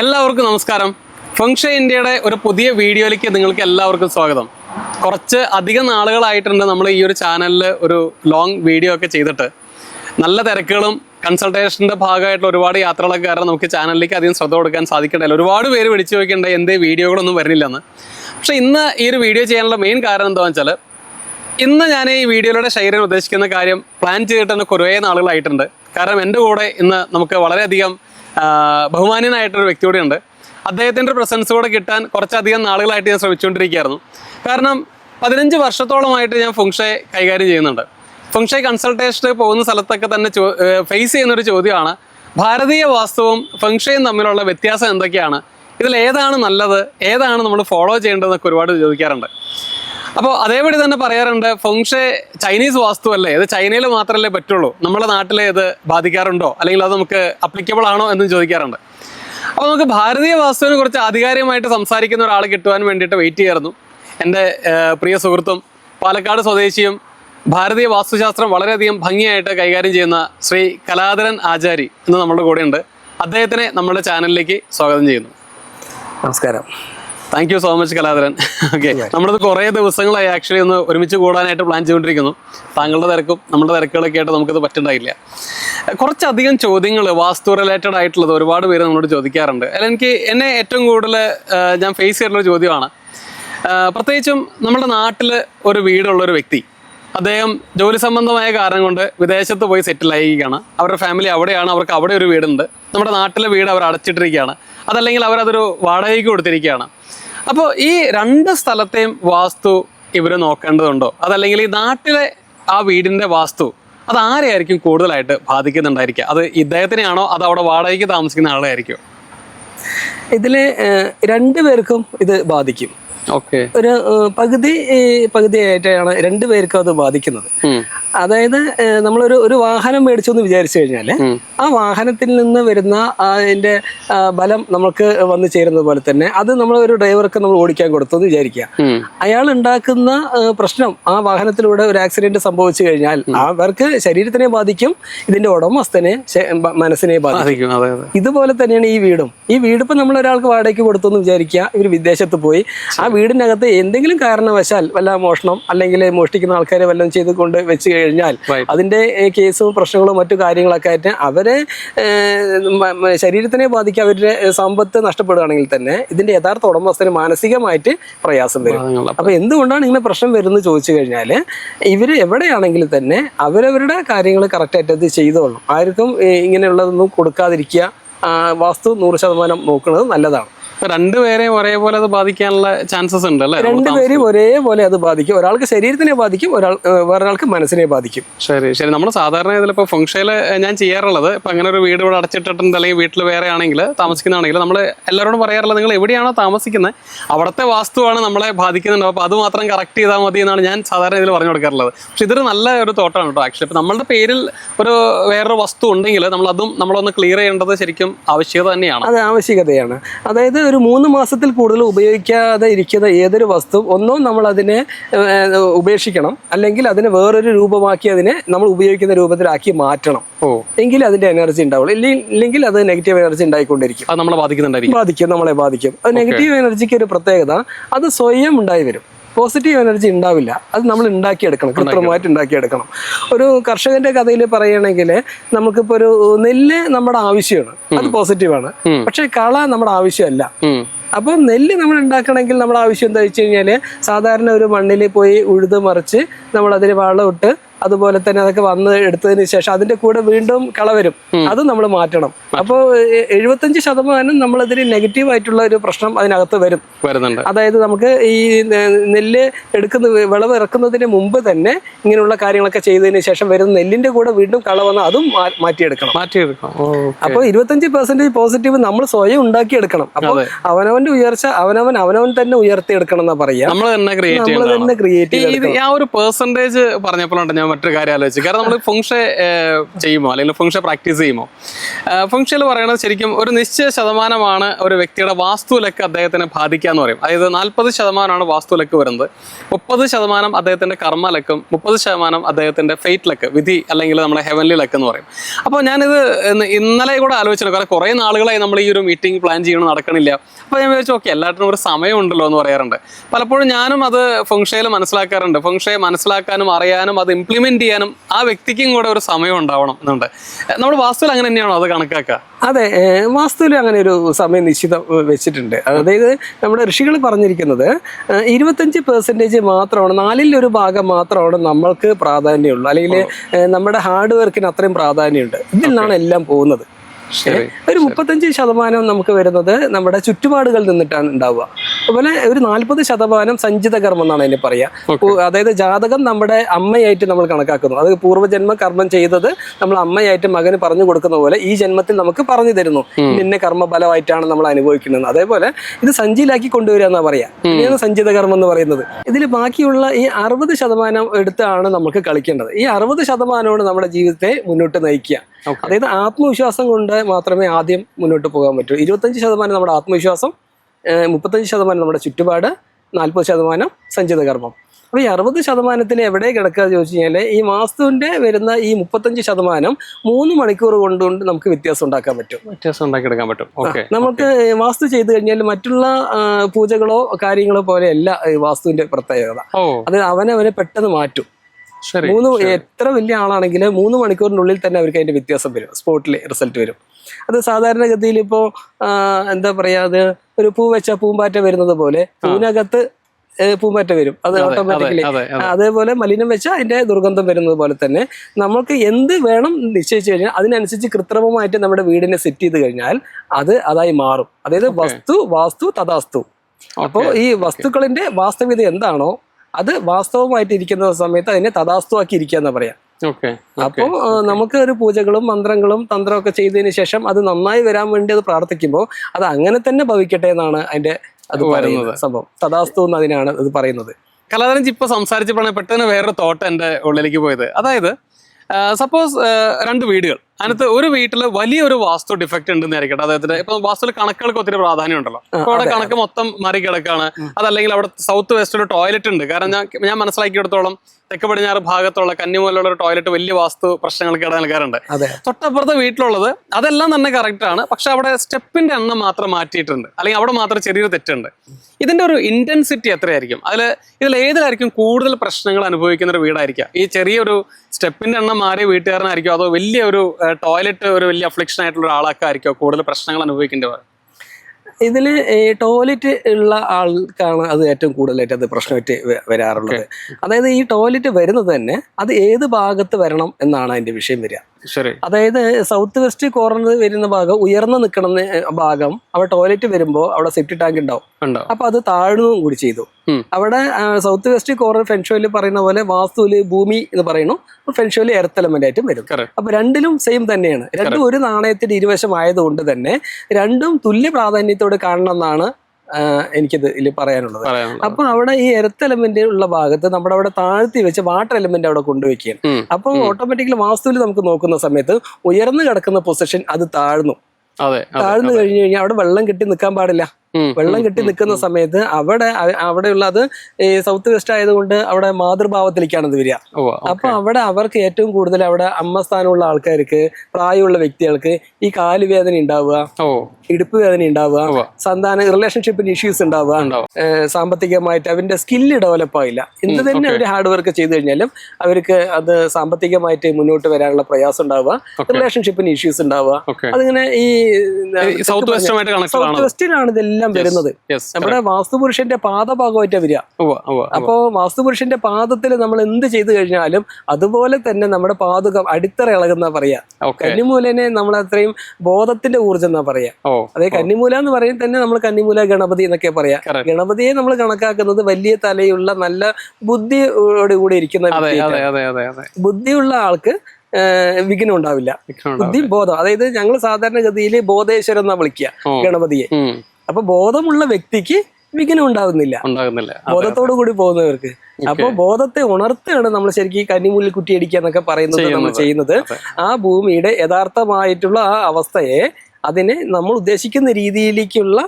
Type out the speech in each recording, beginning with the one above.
എല്ലാവർക്കും നമസ്കാരം. ഫങ്ഷ ഇന്ത്യയുടെ ഒരു പുതിയ വീഡിയോയിലേക്ക് നിങ്ങൾക്ക് എല്ലാവർക്കും സ്വാഗതം. കുറച്ച് അധികം നാളുകളായിട്ടുണ്ട് നമ്മൾ ഈ ഒരു ചാനലിൽ ഒരു ലോങ് വീഡിയോ ഒക്കെ ചെയ്തിട്ട്. നല്ല തിരക്കുകളും കൺസൾട്ടേഷന്റെ ഭാഗമായിട്ടുള്ള ഒരുപാട് യാത്രകളൊക്കെ കാരണം നമുക്ക് ചാനലിലേക്ക് അധികം ശ്രദ്ധ കൊടുക്കാൻ സാധിക്കണ്ടല്ലോ ഒരുപാട് പേര് വിളിച്ചു നോക്കിയിട്ടുണ്ട് എന്തേ വീഡിയോകളൊന്നും വരുന്നില്ലെന്ന്. പക്ഷേ ഇന്ന് ഈ ഒരു വീഡിയോ ചെയ്യാനുള്ള മെയിൻ കാരണം എന്താണെന്ന് വെച്ചാൽ ഇന്ന് ഞാൻ ഈ വീഡിയോയിലൂടെ ഷെയർ ഉദ്ദേശിക്കുന്ന കാര്യം പ്ലാൻ ചെയ്തിട്ട് തന്നെ കുറേ നാളുകളായിട്ടുണ്ട്. കാരണം എന്റെ കൂടെ ഇന്ന് നമുക്ക് വളരെയധികം ബഹുമാന്യനായിട്ടൊരു വ്യക്തി കൂടെ ഉണ്ട് അദ്ദേഹത്തിന്റെ പ്രസൻസ് കൂടെ കിട്ടാൻ കുറച്ചധികം നാളുകളായിട്ട് ഞാൻ ശ്രമിച്ചുകൊണ്ടിരിക്കുകയായിരുന്നു. കാരണം പതിനഞ്ച് വർഷത്തോളമായിട്ട് ഞാൻ ഫുങ്ഷയെ കൈകാര്യം ചെയ്യുന്നുണ്ട്. ഫുങ്ഷെ കൺസൾട്ടേഷന് പോകുന്ന സ്ഥലത്തൊക്കെ തന്നെ ഫേസ് ചെയ്യുന്ന ഒരു ചോദ്യമാണ് ഭാരതീയ വാസ്തുവും ഫങ്ഷയും തമ്മിലുള്ള വ്യത്യാസം എന്തൊക്കെയാണ്? ഇതിൽ ഏതാണ് നല്ലത്? ഏതാണ് നമ്മൾ ഫോളോ ചെയ്യേണ്ടതെന്നൊക്കെ ഒരുപാട് ചോദിക്കാറുണ്ട്. അപ്പോൾ അതേപടി തന്നെ പറയാറുണ്ട് ഫെങ്ഷെ ചൈനീസ് വാസ്തു അല്ലേ ഇത് ചൈനയിൽ മാത്രമല്ലേ പറ്റുള്ളൂ? നമ്മുടെ നാട്ടിലെ ഇത് ബാധിക്കാറുണ്ടോ? അല്ലെങ്കിൽ അത് നമുക്ക് അപ്ലിക്കബിൾ ആണോ എന്ന് ചോദിക്കാറുണ്ട്. അപ്പോൾ നമുക്ക് ഭാരതീയ വാസ്തുവിനെ കുറിച്ച് ആധികാരികമായിട്ട് സംസാരിക്കുന്ന ഒരാൾ കിട്ടുവാൻ വേണ്ടിയിട്ട് വെയിറ്റ് ചെയ്യായിരുന്നു. എന്റെ പ്രിയ സുഹൃത്തും പാലക്കാട് സ്വദേശിയും ഭാരതീയ വാസ്തുശാസ്ത്രം വളരെയധികം ഭംഗിയായിട്ട് കൈകാര്യം ചെയ്യുന്ന ശ്രീ കലാധരൻ ആചാരി എന്ന് നമ്മുടെ കൂടെയുണ്ട്. അദ്ദേഹത്തിനെ നമ്മുടെ ചാനലിലേക്ക് സ്വാഗതം ചെയ്യുന്നു. നമസ്കാരം. Thank you so much Kaladharan. Okay നമ്മളത് കുറേ ദിവസങ്ങളായി ആക്ച്വലി ഒന്ന് ഒരുമിച്ച് കൂടാനായിട്ട് പ്ലാൻ ചെയ്തുകൊണ്ടിരിക്കുന്നു. താങ്കളുടെ തിരക്കും നമ്മുടെ തിരക്കുകളൊക്കെ ആയിട്ട് നമുക്കത് പറ്റുണ്ടായില്ല. കുറച്ചധികം ചോദ്യങ്ങൾ വാസ്തു റിലേറ്റഡ് ആയിട്ടുള്ളത് ഒരുപാട് പേര് നമ്മളോട് ചോദിക്കാറുണ്ട്. അല്ല എനിക്ക് എന്നെ ഏറ്റവും കൂടുതൽ ഞാൻ ഫേസ് ചെയ്തിട്ടുള്ള ഒരു ചോദ്യമാണ്. പ്രത്യേകിച്ചും നമ്മുടെ നാട്ടിൽ ഒരു വീടുള്ള ഒരു വ്യക്തി അദ്ദേഹം ജോലി സംബന്ധമായ കാരണം കൊണ്ട് വിദേശത്ത് പോയി സെറ്റിൽ ആയിരിക്കുകയാണ്. അവരുടെ ഫാമിലി അവിടെയാണ് അവർക്ക് അവിടെ ഒരു വീടുണ്ട്. നമ്മുടെ നാട്ടിലെ വീട് അവർ അടച്ചിട്ടിരിക്കുകയാണ്. അതല്ലെങ്കിൽ അവരതൊരു വാടകയ്ക്ക് കൊടുത്തിരിക്കുകയാണ്. അപ്പോൾ ഈ രണ്ട് സ്ഥലത്തെയും വാസ്തു ഇവർ നോക്കേണ്ടതുണ്ടോ? അതല്ലെങ്കിൽ ഈ നാട്ടിലെ ആ വീടിന്റെ വാസ്തു അത് ആരെയായിരിക്കും കൂടുതലായിട്ട് ബാധിക്കുന്നുണ്ടായിരിക്കുക? അത് ഇദ്ദേഹത്തിനെയാണോ അത് അവിടെ വാടകയ്ക്ക് താമസിക്കുന്ന ആളെ ആയിരിക്കും ഇതിൽ രണ്ടുപേർക്കും ഇത് ബാധിക്കും. ഓക്കെ. ഒരു പകുതി പകുതിയായിട്ടാണ് രണ്ടുപേർക്കും അത് ബാധിക്കുന്നത്. അതായത് നമ്മളൊരു ഒരു വാഹനം മേടിച്ചു എന്ന് വിചാരിച്ചു കഴിഞ്ഞാൽ ആ വാഹനത്തിൽ നിന്ന് വരുന്ന അതിന്റെ ബലം നമുക്ക് വന്നു ചേരുന്നത് പോലെ തന്നെ അത് നമ്മൾ ഒരു ഡ്രൈവർക്ക് നമ്മൾ ഓടിക്കാൻ കൊടുത്തു എന്ന് വിചാരിക്കുക അയാൾ ഉണ്ടാക്കുന്ന പ്രശ്നം ആ വാഹനത്തിലൂടെ ഒരു ആക്സിഡന്റ് സംഭവിച്ചു കഴിഞ്ഞാൽ അവർക്ക് ശരീരത്തിനെ ബാധിക്കും ഇതിന്റെ ഉടമസ്ഥനെ മനസ്സിനെ ബാധിക്കും. ഇതുപോലെ തന്നെയാണ് ഈ വീടും. ഈ വീടിപ്പോ നമ്മൾ ഒരാൾക്ക് വാടകയ്ക്ക് കൊടുത്തു എന്ന് വിചാരിക്കുക ഇവർ വിദേശത്ത് പോയി. ആ വീടിനകത്ത് എന്തെങ്കിലും കാരണവശാൽ വല്ല മോഷണം അല്ലെങ്കിൽ മോഷ്ടിക്കുന്ന ആൾക്കാരെ വല്ലതും ചെയ്ത് കൊണ്ട് വെച്ച് കഴിഞ്ഞാൽ അതിന്റെ കേസും പ്രശ്നങ്ങളും മറ്റു കാര്യങ്ങളൊക്കെ ആയിട്ട് അവരെ ശരീരത്തിനെ ബാധിക്കുക അവരുടെ സമ്പത്ത് നഷ്ടപ്പെടുകയാണെങ്കിൽ തന്നെ ഇതിന്റെ യഥാർത്ഥ ഉടമസ്ഥന് മാനസികമായിട്ട് പ്രയാസം വരും. അപ്പൊ എന്തുകൊണ്ടാണ് ഇങ്ങനെ പ്രശ്നം വരുന്നത് ചോദിച്ചു കഴിഞ്ഞാൽ ഇവർ എവിടെയാണെങ്കിൽ തന്നെ അവരവരുടെ കാര്യങ്ങൾ കറക്റ്റായിട്ട് അത് ചെയ്തോളും. ആർക്കും ഇങ്ങനെയുള്ളതൊന്നും കൊടുക്കാതിരിക്കുക വാസ്തു നൂറ് ശതമാനം നോക്കുന്നത് നല്ലതാണ്. രണ്ടുപേരെയും ഒരേപോലെ അത് ബാധിക്കാനുള്ള ചാൻസസ് ഉണ്ട് അല്ലേ? രണ്ടുപേരും ഒരേപോലെ അത് ബാധിക്കും. ഒരാൾക്ക് ശരീരത്തിനെ ബാധിക്കും ഒരാൾ വേറൊരാൾക്ക് മനസ്സിനെ ബാധിക്കും. ശരി ശരി. നമ്മൾ സാധാരണ ഇതിലിപ്പോൾ ഫംഗ്ഷനിൽ ഞാൻ ചെയ്യാറുള്ളത് ഇപ്പം അങ്ങനെ ഒരു വീട് ഇവിടെ അടച്ചിട്ടിട്ടുണ്ട് അല്ലെങ്കിൽ വീട്ടിൽ വേറെ ആണെങ്കിൽ താമസിക്കുന്നതാണെങ്കിൽ നമ്മൾ എല്ലാവരോടും പറയാറുള്ളത് നിങ്ങൾ എവിടെയാണോ താമസിക്കുന്നത് അവിടുത്തെ വാസ്തുവാണ് നമ്മളെ ബാധിക്കുന്നുണ്ട്. അപ്പോൾ അത് മാത്രം കറക്റ്റ് ചെയ്താൽ മതി എന്നാണ് ഞാൻ സാധാരണ ഇതിൽ പറഞ്ഞു കൊടുക്കാറുള്ളത്. പക്ഷെ ഇതൊരു നല്ല ഒരു തോട്ടാണ് കേട്ടോ ആക്ച്വലി ഇപ്പം നമ്മളുടെ പേരിൽ ഒരു വേറൊരു വസ്തു ഉണ്ടെങ്കിൽ നമ്മൾ അതും നമ്മളൊന്ന് ക്ലിയർ ചെയ്യേണ്ടത് ശരിക്കും ആവശ്യകത തന്നെയാണ്. അത് ആവശ്യകതയാണ്. അതായത് ഒരു മൂന്ന് മാസത്തിൽ കൂടുതൽ ഉപയോഗിക്കാതെ ഇരിക്കുന്ന ഏതൊരു വസ്തു ഒന്നോ നമ്മൾ അതിനെ ഉപേക്ഷിക്കണം. അല്ലെങ്കിൽ അതിനെ വേറൊരു രൂപമാക്കി അതിനെ നമ്മൾ ഉപയോഗിക്കുന്ന രൂപത്തിലാക്കി മാറ്റണം. ഓ. എങ്കിൽ അതിന്റെ എനർജി ഉണ്ടാവുള്ളൂ. ഇല്ലെ- ഇല്ലെങ്കിൽ അത് നെഗറ്റീവ് എനർജി ഉണ്ടായിക്കൊണ്ടിരിക്കും. അത് നമ്മളെ ബാധിക്കുന്നുണ്ടായിരിക്കും. ബാധിക്കും നമ്മളെ ബാധിക്കും. നെഗറ്റീവ് എനർജിക്ക് ഒരു പ്രത്യേകത അത് സ്വയം ഉണ്ടായി വരും. പോസിറ്റീവ് എനർജി ഉണ്ടാവില്ല. അത് നമ്മൾ ഉണ്ടാക്കിയെടുക്കണം കൃത്രിമമായിട്ട് ഉണ്ടാക്കിയെടുക്കണം. ഒരു കർഷകന്റെ കഥയിൽ പറയുകയാണെങ്കിൽ നമുക്കിപ്പോ ഒരു നെല്ല് നമ്മുടെ ആവശ്യമാണ്. അത് പോസിറ്റീവാണ്. പക്ഷെ കള നമ്മുടെ ആവശ്യമല്ല. അപ്പൊ അപ്പോൾ നെല്ല് നമ്മൾ ഉണ്ടാക്കണമെങ്കിൽ നമ്മുടെ ആവശ്യം എന്താ വെച്ച് കഴിഞ്ഞാൽ സാധാരണ ഒരു മണ്ണിൽ പോയി ഉഴുത് മറിച്ച് നമ്മൾ അതിന് വളമിട്ട് അതുപോലെ തന്നെ അതൊക്കെ വന്ന് എടുത്തതിന് ശേഷം അതിന്റെ കൂടെ വീണ്ടും കള വരും അത് നമ്മൾ മാറ്റണം. അപ്പോൾ എഴുപത്തഞ്ച് ശതമാനം നമ്മളതിന് നെഗറ്റീവ് ആയിട്ടുള്ള ഒരു പ്രശ്നം അതിനകത്ത് വരും. വരുന്നുണ്ട്. അതായത് നമുക്ക് ഈ നെല്ല് എടുക്കുന്ന വിളവ് ഇറക്കുന്നതിന് മുമ്പ് തന്നെ ഇങ്ങനെയുള്ള കാര്യങ്ങളൊക്കെ ചെയ്തതിന് ശേഷം വരുന്ന നെല്ലിന്റെ കൂടെ വീണ്ടും കള വന്ന് അതും മാറ്റിയെടുക്കണം. മാറ്റിയെടുക്കണം. അപ്പോൾ ഇരുപത്തഞ്ച് പെർസെന്റേജ് പോസിറ്റീവ് നമ്മൾ സ്വയം ഉണ്ടാക്കിയെടുക്കണം. അപ്പോൾ. അവനവന്റെ ഉയർച്ച അവനവൻ അവനവൻ തന്നെ ഉയർത്തിയെടുക്കണം എന്നാ പറയാ. നമ്മൾ തന്നെ ക്രിയേറ്റ് ആ ഒരു പെർസെന്റേജ് പറഞ്ഞപ്പോഴുണ്ട് ഞാൻ മറ്റൊരു കാര്യം ആലോചിച്ചു. കാരണം നമ്മൾ ഫംഗ്ഷൻ ചെയ്യുമോ? അല്ലെങ്കിൽ ഫംഗ്ഷൻ പ്രാക്ടീസ് ചെയ്യുമോ? ഫംഗ്ഷയിൽ പറയുന്നത് ശരിക്കും ഒരു നിശ്ചയ ശതമാനമാണ് ഒരു വ്യക്തിയുടെ വാസ്തുലക്ക് അദ്ദേഹത്തിനെ ബാധിക്കുക എന്ന് പറയും. അതായത് നാൽപ്പത് ശതമാനമാണ് വാസ്തുലക്ക് വരുന്നത്. മുപ്പത് ശതമാനം അദ്ദേഹത്തിന്റെ കർമ്മലക്കും മുപ്പത് ശതമാനം അദ്ദേഹത്തിന്റെ ഫെയ്റ്റ് ലക്ക് വിധി അല്ലെങ്കിൽ നമ്മുടെ ഹെവൻലി ലക്ക് എന്ന് പറയും. അപ്പോൾ ഞാനിത് ഇന്ന് ഇന്നലെ കൂടെ ആലോചിച്ചു കാരണം കുറേ നാളുകളായി നമ്മൾ ഈ ഒരു മീറ്റിംഗ് പ്ലാൻ ചെയ്യണം നടക്കണില്ല. അപ്പോൾ ഞാൻ വിചാരിച്ചു ഓക്കെ എല്ലാത്തിനും ഒരു സമയമുണ്ടല്ലോ എന്ന് പറയാറുണ്ട്. പലപ്പോഴും ഞാനും അത് ഫംഗ്ഷയിൽ മനസ്സിലാക്കാറുണ്ട്. ഫംഗ്ഷയെ മനസ്സിലാക്കാനും അറിയാനും അത് ഇംപ്ലിമെന്റ് ചെയ്യാനും ആ വ്യക്തിക്കും കൂടെ ഒരു സമയം ഉണ്ടാവണം എന്നുണ്ട്. നമ്മുടെ വാസ്തുവിൽ അങ്ങനെ തന്നെയാണോ അത് കണക്കാക്കുക? അതെ വാസ്തുവിൽ അങ്ങനെ ഒരു സമയം നിശ്ചിതം വെച്ചിട്ടുണ്ട്. അതായത് നമ്മുടെ ഋഷികൾ പറഞ്ഞിരിക്കുന്നത് ഇരുപത്തഞ്ച് പെർസെന്റേജ് മാത്രമാണ് നാലിൽ ഒരു ഭാഗം മാത്രമാണ് നമ്മൾക്ക് പ്രാധാന്യമുള്ളൂ. അല്ലെങ്കിൽ നമ്മുടെ ഹാർഡ് വർക്കിന് അത്രയും പ്രാധാന്യമുണ്ട്. ഇതിൽ നിന്നാണ് എല്ലാം പോകുന്നത്. ഒരു മുപ്പത്തഞ്ച് ശതമാനം നമുക്ക് വരുന്നത് നമ്മുടെ ചുറ്റുപാടുകളിൽ നിന്നിട്ടാണ് ഉണ്ടാവുക. അതുപോലെ ഒരു നാൽപ്പത് ശതമാനം സഞ്ചിത കർമ്മം എന്നാണ് അതിന് പറയുക അതായത് ജാതകം നമ്മുടെ അമ്മയായിട്ട് നമ്മൾ കണക്കാക്കുന്നു. അത് പൂർവജന്മ കർമ്മം ചെയ്തത് നമ്മൾ അമ്മയായിട്ട് മകന് പറഞ്ഞു കൊടുക്കുന്ന പോലെ ഈ ജന്മത്തിൽ നമുക്ക് പറഞ്ഞു തരുന്നു. ഇന്ന കർമ്മഫലമായിട്ടാണ് നമ്മൾ അനുഭവിക്കുന്നത്. അതേപോലെ ഇത് സഞ്ചിയിലാക്കി കൊണ്ടുവരിക എന്നാ പറയാ. ഇതാണ് സഞ്ചിത കർമ്മം എന്ന് പറയുന്നത്. ഇതിൽ ബാക്കിയുള്ള ഈ അറുപത് ശതമാനം എടുത്താണ് നമുക്ക് കളിക്കേണ്ടത്. ഈ അറുപത് ശതമാനമാണ് നമ്മുടെ ജീവിതത്തെ മുന്നോട്ട് നയിക്കുക. അതായത് ആത്മവിശ്വാസം കൊണ്ട് മാത്രമേ ആദ്യം മുന്നോട്ട് പോകാൻ പറ്റൂ. ഇരുപത്തഞ്ച് ശതമാനം നമ്മുടെ ആത്മവിശ്വാസം മുപ്പത്തഞ്ച് ശതമാനം നമ്മുടെ ചുറ്റുപാട് നാൽപ്പത് ശതമാനം സഞ്ചിത കർമ്മം. അപ്പോൾ ഈ അറുപത് ശതമാനത്തിൽ എവിടെ കിടക്കുക ചോദിച്ചു കഴിഞ്ഞാൽ ഈ വാസ്തുവിന്റെ വരുന്ന ഈ മുപ്പത്തഞ്ച് ശതമാനം മൂന്ന് മണിക്കൂർ കൊണ്ടുകൊണ്ട് നമുക്ക് വ്യത്യാസം ഉണ്ടാക്കാൻ പറ്റും. വ്യത്യാസം ഉണ്ടാക്കിയെടുക്കാൻ പറ്റും. ഓക്കെ നമുക്ക് വാസ്തു ചെയ്തു കഴിഞ്ഞാൽ മറ്റുള്ള പൂജകളോ കാര്യങ്ങളോ പോലെയല്ല ഈ വാസ്തുവിന്റെ പ്രത്യേകത. അത് അവനവനെ പെട്ടെന്ന് മാറ്റും. മൂന്ന് എത്ര വലിയ ആളാണെങ്കിലും മൂന്ന് മണിക്കൂറിനുള്ളിൽ തന്നെ അവർക്ക് അതിന്റെ വ്യത്യാസം വരും സ്പോട്ടിൽ റിസൾട്ട് വരും. അത് സാധാരണഗതിയിൽ ഇപ്പോ എന്താ പറയാ അത് ഒരു പൂ വെച്ച പൂമ്പാറ്റ വരുന്നത് പോലെ പൂവിനകത്ത് പൂമ്പാറ്റ വരും. അത് ഓട്ടോമാറ്റിക്കലി അതെ അതെ അതേപോലെ മലിനം വെച്ച അതിന്റെ ദുർഗന്ധം വരുന്നത് പോലെ തന്നെ നമുക്ക് എന്ത് വേണം നിശ്ചയിച്ചു കഴിഞ്ഞാൽ അതിനനുസരിച്ച് കൃത്രിമമായിട്ട് നമ്മുടെ വീടിനെ സെറ്റ് ചെയ്ത് കഴിഞ്ഞാൽ അത് അതായി മാറും. അതായത് വസ്തു വാസ്തു തഥാസ്തു. അപ്പോൾ ഈ വസ്തുക്കളിന്റെ വാസ്തവികത എന്താണോ അത് വാസ്തവമായിട്ട് ഇരിക്കുന്ന സമയത്ത് അതിനെ തഥാസ്തുവാക്കി ഇരിക്കുക എന്ന് പറയാം. അപ്പോ അപ്പോൾ നമുക്ക് ഒരു പൂജകളും മന്ത്രങ്ങളും തന്ത്രവും ഒക്കെ ചെയ്തതിന് ശേഷം അത് നന്നായി വരാൻ വേണ്ടി അത് പ്രാർത്ഥിക്കുമ്പോൾ അത് അങ്ങനെ തന്നെ ഭവിക്കട്ടെ എന്നാണ് അതിന്റെ അത് പറയുന്നത് സംഭവം. തഥാസ്തു എന്ന് അതിനാണ് അത് പറയുന്നത്. കലാധരൻ ഇപ്പൊ സംസാരിച്ചപ്പോഴാണ് പെട്ടെന്ന് വേറൊരു തോട്ട് എന്റെ ഉള്ളിലേക്ക് പോയത്. അതായത് സപ്പോസ് രണ്ട് വീടുകൾ. അതിനകത്ത് ഒരു വീട്ടിൽ വലിയൊരു വാസ്തു ഡിഫക്റ്റ് ഉണ്ടെന്ന് ആയിരിക്കട്ടെ. അദ്ദേഹത്തിന്റെ ഇപ്പൊ വാസ്തുവിൽ കണക്കുകൾക്ക് ഒത്തിരി പ്രാധാന്യം ഉണ്ടല്ലോ. അപ്പൊ അവിടെ കണക്ക് മൊത്തം മറികിടക്കാണ് അതല്ലെങ്കിൽ അവിടെ സൗത്ത് വെസ്റ്റിൽ ഒരു ടോയ്ലറ്റ് ഉണ്ട്. കാരണം ഞാൻ ഞാൻ മനസ്സിലാക്കിയെടുത്തോളം തെക്ക് പടിഞ്ഞാറ് ഭാഗത്തുള്ള കന്നിമൂലുള്ള ഒരു ടോയ്ലറ്റ് വലിയ വാസ്തു പ്രശ്നങ്ങൾക്ക് ഇട നൽകാറുണ്ട് അതെ. തൊട്ടപ്പുറത്തെ വീട്ടിലുള്ളത് അതെല്ലാം തന്നെ കറക്റ്റ് ആണ്. പക്ഷെ അവിടെ സ്റ്റെപ്പിന്റെ എണ്ണം മാത്രം മാറ്റിയിട്ടുണ്ട്. അല്ലെങ്കിൽ അവിടെ മാത്രം ചെറിയൊരു തെറ്റുണ്ട്. ഇതിന്റെ ഒരു ഇന്റൻസിറ്റി എത്രയായിരിക്കും? അതിൽ ഇതിൽ ഏതിലായിരിക്കും കൂടുതൽ പ്രശ്നങ്ങൾ അനുഭവിക്കുന്ന ഒരു വീടായിരിക്കാം? ഈ ചെറിയൊരു സ്റ്റെപ്പിന്റെ എണ്ണം മാറിയ വീട്ടുകാരനായിരിക്കും അതോ വലിയ ഒരു ടോയ്ലറ്റ് ഒരു വലിയ അഫ്ലിക്ഷൻ ആയിട്ടുള്ള ഒരാളൊക്കെ ആയിരിക്കും കൂടുതൽ പ്രശ്നങ്ങൾ അനുഭവിക്കേണ്ടത് ഇതിൽ ടോയ്ലറ്റ് ഉള്ള ആൾക്കാണ് അത് ഏറ്റവും കൂടുതലായിട്ട് അത് പ്രശ്നമായിട്ട് വരാറുള്ളത്. അതായത് ഈ ടോയ്ലറ്റ് വരുന്നത് തന്നെ അത് ഏത് ഭാഗത്ത് വരണം എന്നാണ് അതിന്റെ വിഷയം വരിക. അതായത് സൗത്ത് വെസ്റ്റ് കോർണർ വരുന്ന ഭാഗം ഉയർന്നു നിൽക്കുന്ന ഭാഗം അവിടെ ടോയ്ലറ്റ് വരുമ്പോൾ അവിടെ സെപ്റ്റി ടാങ്ക് ഉണ്ടാവും. ഉണ്ടോ? അപ്പൊ അത് താഴ്ന്നതും കൂടി ചെയ്തു. അവിടെ സൗത്ത് വെസ്റ്റ് കോർണർ ഫെൻഷോയിൽ പറയുന്ന പോലെ വാസ്തുവിൽ ഭൂമി എന്ന് പറയുന്നു. ഫെൻഷോയിൽ എർത്ത് എലമെന്റ് ആയിട്ടും വരും. അപ്പൊ രണ്ടിലും സെയിം തന്നെയാണ്. രണ്ടും ഒരു നാണയത്തിന്റെ ഇരുവശം ആയതുകൊണ്ട് തന്നെ രണ്ടും തുല്യ പ്രാധാന്യത്തോടെ കാണണം എന്നാണ് ആ, എനിക്കിത് ഇതിൽ പറയാനുള്ളത്. അപ്പൊ അവിടെ ഈ എർത്ത് എലമെന്റ് ഉള്ള ഭാഗത്ത് നമ്മുടെ അവിടെ താഴ്ത്തി വെച്ച് വാട്ടർ എലമെന്റ് അവിടെ കൊണ്ടുവയ്ക്കുകയാണ്. ഉം. അപ്പൊ ഓട്ടോമാറ്റിക്കലി വാസ്തുവിൽ നമുക്ക് നോക്കുന്ന സമയത്ത് ഉയർന്നു കിടക്കുന്ന പൊസിഷൻ അത് താഴ്ന്നു. താഴ്ന്നു കഴിഞ്ഞു കഴിഞ്ഞാൽ അവിടെ വെള്ളം കെട്ടി നിൽക്കാൻ പാടില്ല. വെള്ളം കെട്ടി നിൽക്കുന്ന സമയത്ത് അവിടെ അവിടെയുള്ള അത് ഈ സൗത്ത് വെസ്റ്റ് ആയതുകൊണ്ട് അവിടെ മാതൃഭാവത്തിലേക്കാണ് ഇത് വരിക. അപ്പൊ അവിടെ അവർക്ക് ഏറ്റവും കൂടുതൽ അവിടെ അമ്മ സ്ഥാനമുള്ള ആൾക്കാർക്ക് പ്രായമുള്ള വ്യക്തികൾക്ക് ഈ കാലുവേദന ഉണ്ടാവുക ഇടുപ്പ് വേദന ഉണ്ടാവുക സന്താന റിലേഷൻഷിപ്പിന് ഇഷ്യൂസ് ഉണ്ടാവുക സാമ്പത്തികമായിട്ട് അവന്റെ സ്കില്ല് ഡെവലപ്പ് ആയില്ല എന്ത് തന്നെ അവർ ഹാർഡ് വർക്ക് ചെയ്തു കഴിഞ്ഞാലും അവർക്ക് അത് സാമ്പത്തികമായിട്ട് മുന്നോട്ട് വരാനുള്ള പ്രയാസം ഉണ്ടാവുക റിലേഷൻഷിപ്പിന് ഇഷ്യൂസ് ഉണ്ടാവുക. അതിങ്ങനെ ഈ സൗത്ത് വെസ്റ്റിലാണ് ഇതെല്ലാം വരുന്നത്. നമ്മുടെ വാസ്തുപുരുഷന്റെ പാദഭാഗമായിട്ട് വരിക. അപ്പോ വാസ്തുപുരുഷന്റെ പാദത്തിൽ നമ്മൾ എന്ത് ചെയ്തു കഴിഞ്ഞാലും അതുപോലെ തന്നെ നമ്മുടെ പാതുകം അടിത്തറ ഇളകുന്ന പറയാ. കന്നിമൂലനെ നമ്മൾ അത്രയും ബോധത്തിന്റെ ഊർജം എന്നാ പറയാ. ഓ അതെ കന്നിമൂല എന്ന് പറയും തന്നെ നമ്മൾ കന്നിമൂല ഗണപതി എന്നൊക്കെ പറയാ. ഗണപതിയെ നമ്മൾ കണക്കാക്കുന്നത് വലിയ തലയുള്ള നല്ല ബുദ്ധിയോട് കൂടി ഇരിക്കുന്ന ബുദ്ധിയുള്ള ആൾക്ക് വിഘ്നം ഉണ്ടാവില്ല. ബുദ്ധി ബോധം. അതായത് ഞങ്ങൾ സാധാരണഗതിയിൽ ബോധേശ്വരം എന്നാ വിളിക്കുക ഓ. ഗണപതിയെ. ഉം, അപ്പൊ ബോധമുള്ള വ്യക്തിക്ക് വിഘ്നം ഉണ്ടാകുന്നില്ല. ഉണ്ടാകുന്നില്ല. ബോധത്തോടു കൂടി പോകുന്നവർക്ക്. അപ്പൊ ബോധത്തെ ഉണർത്തുകയാണ് നമ്മൾ ശരിക്കും കന്നിമുള്ളിൽ കുറ്റിയടിക്കുക എന്നൊക്കെ പറയുന്നത് നമ്മൾ ചെയ്യുന്നത്. ആ ഭൂമിയുടെ യഥാർത്ഥമായിട്ടുള്ള ആ അവസ്ഥയെ അതിനെ നമ്മൾ ഉദ്ദേശിക്കുന്ന രീതിയിലേക്കുള്ള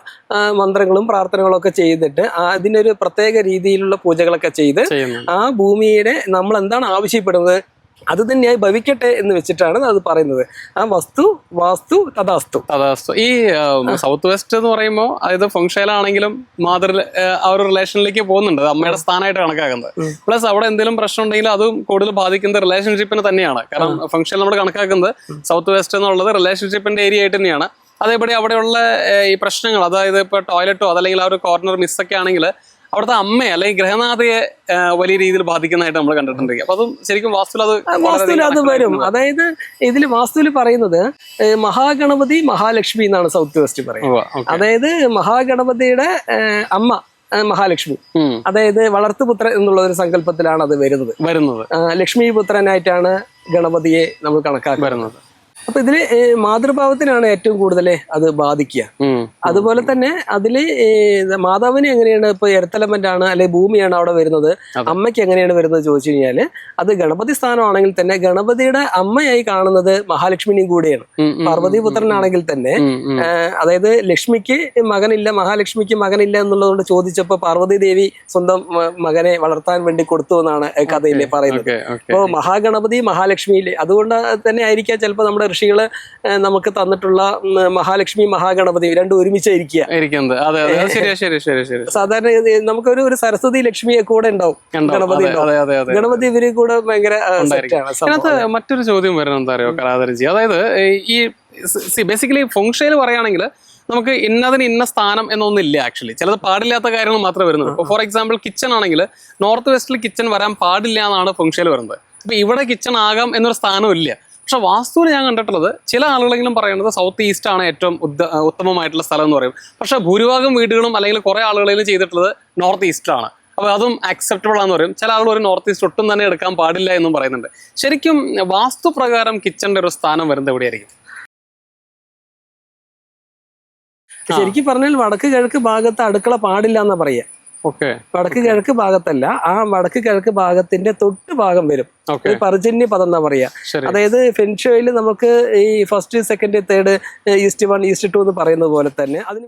മന്ത്രങ്ങളും പ്രാർത്ഥനകളും ഒക്കെ ചെയ്തിട്ട് അതിനൊരു പ്രത്യേക രീതിയിലുള്ള പൂജകളൊക്കെ ചെയ്ത് ആ ഭൂമിയുടെ നമ്മൾ എന്താണ് ആവശ്യപ്പെടുന്നത്? അത് തന്നെയായി ഭവിക്കട്ടെ എന്ന് വെച്ചിട്ടാണ് അത് പറയുന്നത്. ആ വസ്തു വാസ്തു തഥാസ്തു തഥാസ്തു ഈ സൗത്ത് വെസ്റ്റ് എന്ന് പറയുമ്പോൾ അതായത് ഫംഗ്ഷയിലാണെങ്കിലും മാതൃ ആ ഒരു റിലേഷനിലേക്ക് പോകുന്നുണ്ട്. അത് അമ്മയുടെ സ്ഥാനമായിട്ട് കണക്കാക്കുന്നത്. പ്ലസ് അവിടെ എന്തെങ്കിലും പ്രശ്നം ഉണ്ടെങ്കിൽ അതും കൂടുതൽ ബാധിക്കുന്നത് റിലേഷൻഷിപ്പിനെ തന്നെയാണ്. കാരണം ഫംഗ്ഷൻ നമ്മൾ കണക്കാക്കുന്നത് സൗത്ത് വെസ്റ്റ് എന്നുള്ളത് റിലേഷൻഷിപ്പിന്റെ ഏരിയ ആയിട്ട് തന്നെയാണ്. അതേപടി അവിടെയുള്ള ഈ പ്രശ്നങ്ങൾ അതായത് ഇപ്പൊ ടോയ്ലറ്റോ അതല്ലെങ്കിൽ ആ ഒരു കോർണർ മിസ്സൊക്കെ ആണെങ്കിൽ അവിടുത്തെ അമ്മയെ അല്ലെങ്കിൽ ഗ്രഹനാഥയെ വലിയ രീതിയിൽ ബാധിക്കുന്നതായിട്ട് നമ്മൾ കണ്ടിട്ടുണ്ട്. അപ്പൊ അതും ശരിക്കും വാസ്തുവിൽ അത് വാസ്തുവിൽ അത് വരും. അതായത് ഇതിൽ വാസ്തുവിൽ പറയുന്നത് മഹാഗണപതി മഹാലക്ഷ്മി എന്നാണ് സൗത്ത് വെസ്റ്റ് പറയുന്നത്. അതായത് മഹാഗണപതിയുടെ അമ്മ മഹാലക്ഷ്മി. അതായത് വളർത്തുപുത്രൻ എന്നുള്ള ഒരു സങ്കല്പത്തിലാണ് അത് വരുന്നത്. വരുന്നത്. ലക്ഷ്മി പുത്രനായിട്ടാണ് ഗണപതിയെ നമ്മൾ കണക്കാക്കി വരുന്നത്. അപ്പൊ ഇതിൽ മാതൃഭാവത്തിനാണ് ഏറ്റവും കൂടുതൽ അത് ബാധിക്കുക. അതുപോലെ തന്നെ അതിൽ മാതാവിന് എങ്ങനെയാണ് ഇപ്പൊ എർത്തലമെന്റ് ആണ് അല്ലെങ്കിൽ ഭൂമിയാണ് അവിടെ വരുന്നത് അമ്മയ്ക്ക് എങ്ങനെയാണ് വരുന്നത് ചോദിച്ചു കഴിഞ്ഞാൽ അത് ഗണപതി സ്ഥാനമാണെങ്കിൽ തന്നെ ഗണപതിയുടെ അമ്മയായി കാണുന്നത് മഹാലക്ഷ്മിനെയും കൂടിയാണ്. പാർവതി പുത്രനാണെങ്കിൽ തന്നെ അതായത് ലക്ഷ്മിക്ക് മകനില്ല മഹാലക്ഷ്മിക്ക് മകനില്ല എന്നുള്ളതുകൊണ്ട് ചോദിച്ചപ്പോ പാർവതി ദേവി സ്വന്തം മകനെ വളർത്താൻ വേണ്ടി കൊടുത്തു എന്നാണ് കഥയിൽ പറയുന്നത്. അപ്പോൾ മഹാഗണപതി മഹാലക്ഷ്മിയിൽ അതുകൊണ്ട് തന്നെ ആയിരിക്കാം ചിലപ്പോൾ നമ്മുടെ ആ, നമുക്ക് തന്നിട്ടുള്ള മഹാലക്ഷ്മി മഹാഗണപതി രണ്ടും ഒരുമിച്ചായിരിക്കുക ഇരിക്കുന്നത്. അതെ അതെ. ശരി ശരി ശരി സാധാരണ നമുക്ക് നമുക്കൊരു ഒരു സരസ്വതി ലക്ഷ്മിയെ കൂടെ ഉണ്ടാവും. ഗണപതി ഗണപതി ഇവർ കൂടെ ഭയങ്കര മറ്റൊരു ചോദ്യം വരുന്നത് എന്താ അറിയോ കലാധരജി അതായത് ഈ ബേസിക്കലി ഫംഗ്ഷയിൽ പറയുകയാണെങ്കിൽ നമുക്ക് ഇന്നതിന് ഇന്ന സ്ഥാനം എന്നൊന്നില്ല ആക്ച്വലി ചിലത് പാടില്ലാത്ത കാര്യങ്ങൾ മാത്രമേ വരുന്നുള്ളൂ. ഫോർ എക്സാമ്പിൾ കിച്ചൺ ആണെങ്കിൽ നോർത്ത് വെസ്റ്റിൽ കിച്ചൺ വരാൻ പാടില്ല എന്നാണ് ഫംഗ്ഷയിൽ വരുന്നത് അപ്പൊ ഇവിടെ കിച്ചൺ ആകാം എന്നൊരു സ്ഥാനം ഇല്ല. പക്ഷെ വാസ്തുവിൽ ഞാൻ കണ്ടിട്ടുള്ളത് ചില ആളുകളെങ്കിലും പറയുന്നത് സൗത്ത് ഈസ്റ്റ് ആണ് ഏറ്റവും ഉത്തമമായിട്ടുള്ള സ്ഥലം എന്ന് പറയും. പക്ഷെ ഭൂരിഭാഗം വീടുകളും അല്ലെങ്കിൽ കുറെ ആളുകളിലും ചെയ്തിട്ടുള്ളത് നോർത്ത് ഈസ്റ്റ് ആണ്. അപ്പോൾ അതും അക്സെപ്റ്റബിൾ ആണെന്ന് പറയും. ചില ആളുകൾ ഒരു നോർത്ത് ഈസ്റ്റ് ഒട്ടും തന്നെ എടുക്കാൻ പാടില്ല എന്നും പറയുന്നുണ്ട്. ശരിക്കും വാസ്തു പ്രകാരം കിച്ചന്റെ ഒരു സ്ഥാനം വരുന്നത് എവിടെയായിരിക്കും? ശരിക്കും പറഞ്ഞാൽ വടക്ക് കിഴക്ക് ഭാഗത്ത് അടുക്കള പാടില്ല എന്നാ പറയാ വടക്ക് കിഴക്ക് ഭാഗത്തല്ല. ആ വടക്ക് കിഴക്ക് ഭാഗത്തിന്റെ തൊട്ട് ഭാഗം വരും. പർജന്യ പദം എന്നാ പറയാ. അതായത് ഫെൻഷോയിൽ നമുക്ക് ഈ first second third east one east two എന്ന് പറയുന്ന പോലെ തന്നെ അതിന്